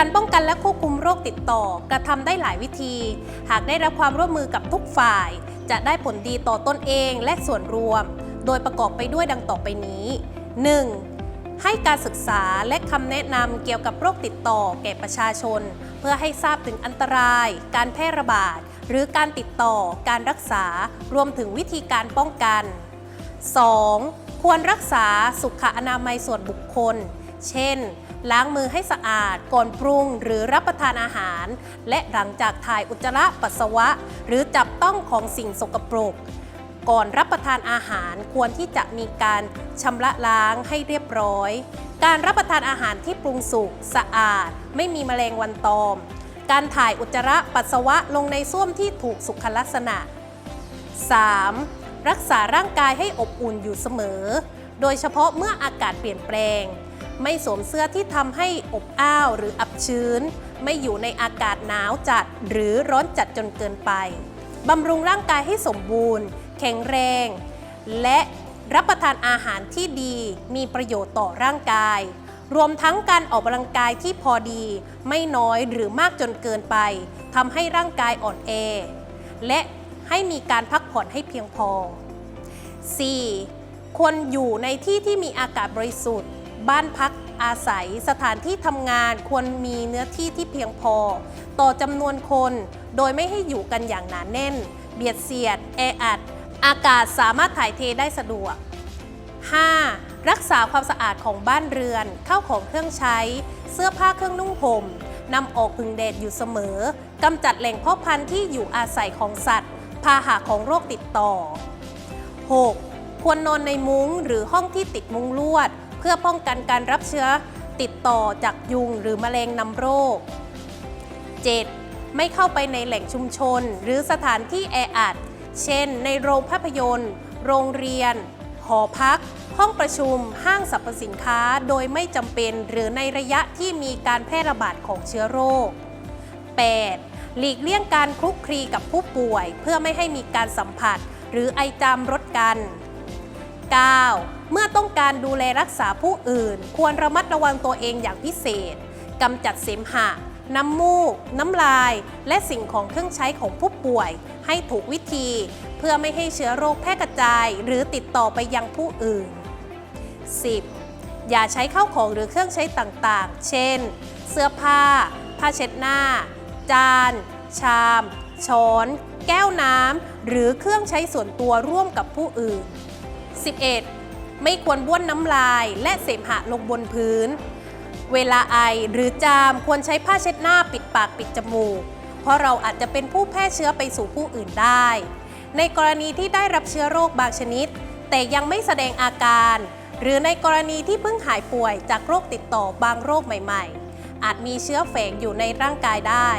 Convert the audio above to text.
การป้องกันและควบคุมโรคติดต่อกระทำได้หลายวิธี หากได้รับความร่วมมือกับทุกฝ่าย จะได้ผลดีต่อตนเองและส่วนรวม โดยประกอบไปด้วยดังต่อไปนี้ 1. ให้การศึกษาและคำแนะนำเกี่ยวกับโรคติดต่อแก่ประชาชน เพื่อให้ทราบถึงอันตราย การแพร่ระบาด หรือการติดต่อ การรักษา รวมถึงวิธีการป้องกัน 2. ควรรักษาสุขอนามัยส่วนบุคคล เช่น ล้างมือให้สะอาดก่อนปรุงหรือรับประทานอาหาร และหลังจากถ่ายอุจจาระปัสสาวะ หรือจับต้องของสิ่งสกปรก ก่อนรับประทานอาหารควรที่จะมีการชำระล้างให้เรียบร้อย การรับประทานอาหารที่ปรุงสุกสะอาด ไม่มีแมลงวันตอม การถ่ายอุจจาระปัสสาวะลงในส้วมที่ถูกสุขลักษณะ 3. รักษาร่างกายให้อบอุ่นอยู่เสมอ โดยเฉพาะเมื่ออากาศเปลี่ยนแปลง ไม่สวมเสื้อที่ทำให้อบอ้าวหรืออับชื้น ไม่อยู่ในอากาศหนาวจัดหรือร้อนจัดจนเกินไปบำรุงร่างกายให้สมบูรณ์ แข็งแรง และรับประทานอาหารที่ดีมีประโยชน์ต่อร่างกาย รวมทั้งการออกกำลังกายที่พอดี ไม่น้อยหรือมากจนเกินไปทำให้ร่างกายอ่อนแอ และให้มีการพักผ่อนให้เพียงพอ 4. ควรอยู่ในที่ที่มีอากาศบริสุทธิ์ บ้านพักอาศัยสถานที่ทำงานควรมีเนื้อที่ที่เพียงพอ ต่อจำนวนคน โดยไม่ให้อยู่กันอย่างหนาแน่น เบียดเสียด แออัด อากาศสามารถถ่ายเทได้สะดวก 5. รักษาความสะอาดของบ้านเรือน เข้าของเครื่องใช้ เสื้อผ้าเครื่องนุ่งห่มนำออกพึ่งแดดอยู่เสมอกำจัดแหล่งเพาะพันธุ์ที่อยู่อาศัยของสัตว์ พาหะของโรคติดต่อ 6. ควรนอนในมุ้งหรือห้องที่ติดมุ้งลวด เพื่อป้องกันการรับเชื้อติดต่อจากยุงหรือแมลงนำโรค 7. ไม่เข้าไปในแหล่งชุมชน หรือสถานที่แออัด เช่น ในโรงภาพยนตร์ โรงเรียน หอพัก ห้องประชุม ห้างสรรพสินค้า โดยไม่จำเป็นหรือในระยะที่มีการแพร่ระบาดของเชื้อโรค 8. หลีกเลี่ยงการคลุกคลีกับผู้ป่วย เพื่อไม่ให้มีการสัมผัส หรือไอจามรดกัน 9. เมื่อต้องการดูแลรักษาผู้อื่น ควรระมัดระวังตัวเองอย่างพิเศษกำจัดเสมหะ น้ำมูก น้ำลาย และสิ่งของเครื่องใช้ของผู้ป่วย ให้ถูกวิธี เพื่อไม่ให้เชื้อโรคแพร่กระจาย หรือติดต่อไปยังผู้อื่น 10. อย่าใช้ข้าวของหรือเครื่องใช้ต่างๆ เช่น เสื้อผ้า ผ้าเช็ดหน้า จาน ชาม ช้อน แก้วน้ำ หรือเครื่องใช้ส่วนตัวร่วมกับผู้อื่น 11. ไม่ควรบ้วนน้ำลายและเสมหะลงบนพื้น เวลาไอหรือจามควรใช้ผ้าเช็ดหน้าปิดปากปิดจมูก เพราะเราอาจจะเป็นผู้แพร่เชื้อไปสู่ผู้อื่นได้ ในกรณีที่ได้รับเชื้อโรคบางชนิด แต่ยังไม่แสดงอาการ หรือในกรณีที่เพิ่งหายป่วยจากโรคติดต่อบางโรคใหม่ ๆ อาจมีเชื้อแฝงอยู่ในร่างกายได้